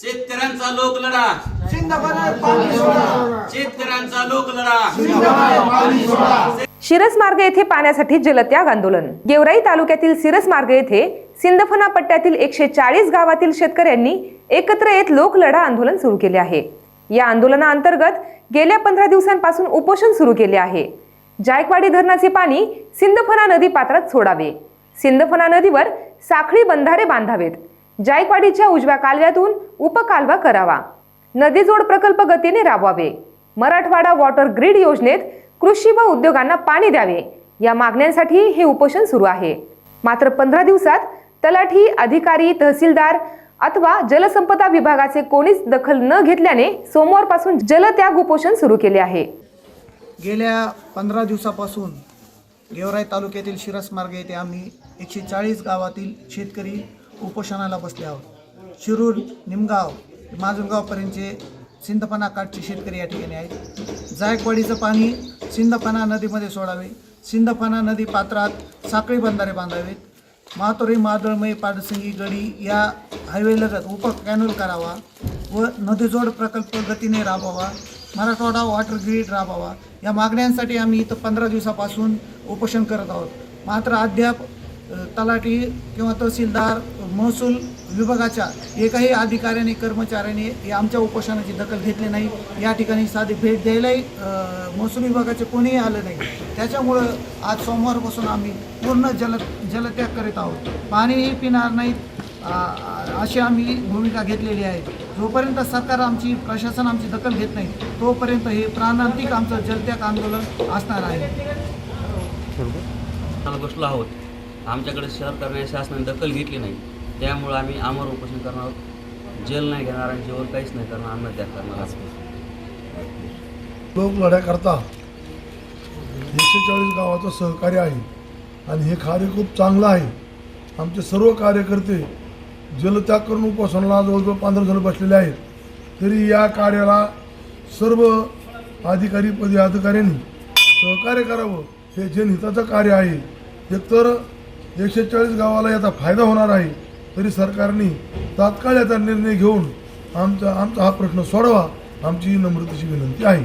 शेतकऱ्यांचा लोकलढा शेतकऱ्यांचा लोकलढा शिरस मार्ग येथे पाण्यासाठी जलत्याग आंदोलन. गेवराई तालुक्यातील सिरस मार्ग येथे सिंदफना पट्ट्यातील एकशे चाळीस गावातील शेतकऱ्यांनी एकत्र येत लोकलढा आंदोलन सुरू केले आहे. या आंदोलनाअंतर्गत गेल्या पंधरा दिवसांपासून उपोषण सुरू केले आहे. जायकवाडी धरणाचे पाणी सिंदफना नदी पात्रात सोडावे. सिंदफना नदीवर साखळी बंधारे बांधावेत. जायकवाडीच्या उजव्या कालव्यातून उपकालवा करावा. नदीजोड प्रकल्प गतीने राबवावे. मराठवाडा वॉटर ग्रीड योजनेत कृषी व उद्योगांना पाणी द्यावे. या मागण्यांसाठी हे उपोषण सुरू आहे. मात्र पंधरा दिवसात तलाठी अधिकारी तहसीलदार अथवा जलसंपदा विभागाचे कोणीच दखल न घेतल्याने सोमवारपासून जलत्याग उपोषण सुरू केले आहे. गेल्या पंधरा दिवसापासून गेवराई तालुक्यातील शिरस मार्ग येथे आम्ही एकशे चाळीस गावातील शेतकरी उपोषणाला बसले आहोत. शिरूर निमगाव माजलगावपर्यंतचे सिंदपना काठचे शेतकरी या ठिकाणी आहेत. जायकवाडीचं पाणी सिंदपना नदीमध्ये सोडावे. सिंदपना नदी पात्रात साखळी बंधारे बांधावेत. मातोरी मादळमय पाडसिंगी गडी या हायवेलगत उप कॅनल करावा व नदीजोड प्रकल्प गतीने राबवावा. मराठवाडा वॉटर ग्रीड राबवावा. या मागण्यांसाठी आम्ही इथं पंधरा दिवसापासून उपोषण करत आहोत. मात्र अद्याप तलाठी किंवा तहसीलदार महसूल विभागाच्या एकही अधिकाऱ्याने कर्मचाऱ्याने या आमच्या उपोषणाची दखल घेतली नाही. या ठिकाणी साधी भेट द्यायलाही महसूल विभागाचे कोणीही आलं नाही. त्याच्यामुळं आज सोमवारपासून आम्ही पूर्ण जल जलत्याग करीत आहोत. पाणीही पिणार नाहीत अशी आम्ही भूमिका घेतलेली आहे. जोपर्यंत सरकार आमची प्रशासन आमची दखल घेत नाही तोपर्यंत हे प्राणांतिक आमचं जलत्याग आंदोलन असणार आहे. बसलो आहोत. आमच्याकडे शहर सरकारने शासनाने दखल घेतली नाही. त्यामुळे आम्ही आमर उपोषण करणार आहोत. जेल नाही घेणार आणि जेवण काहीच नाही करणार अन्न त्याग करणार लोक लढ्याकरता एकशे चाळीस गावाचं सहकार्य आहे. आणि हे कार्य खूप चांगलं आहे. आमचे सर्व कार्यकर्ते जलत्याग करून उपोषणाला जवळजवळ पंधरा जण बसलेले आहेत. तरी या कार्याला सर्व अधिकारी पदी अधिकाऱ्यांनी सहकार्य करावं हे जनहिताचं कार्य आहे एकतर एकशे चाळीस गावाला याचा फायदा होणार आहे. तरी सरकारने तात्काळ याचा निर्णय घेऊन आमचा आमचा हा प्रश्न सोडवा. आमची ही नम्रतेची विनंती आहे.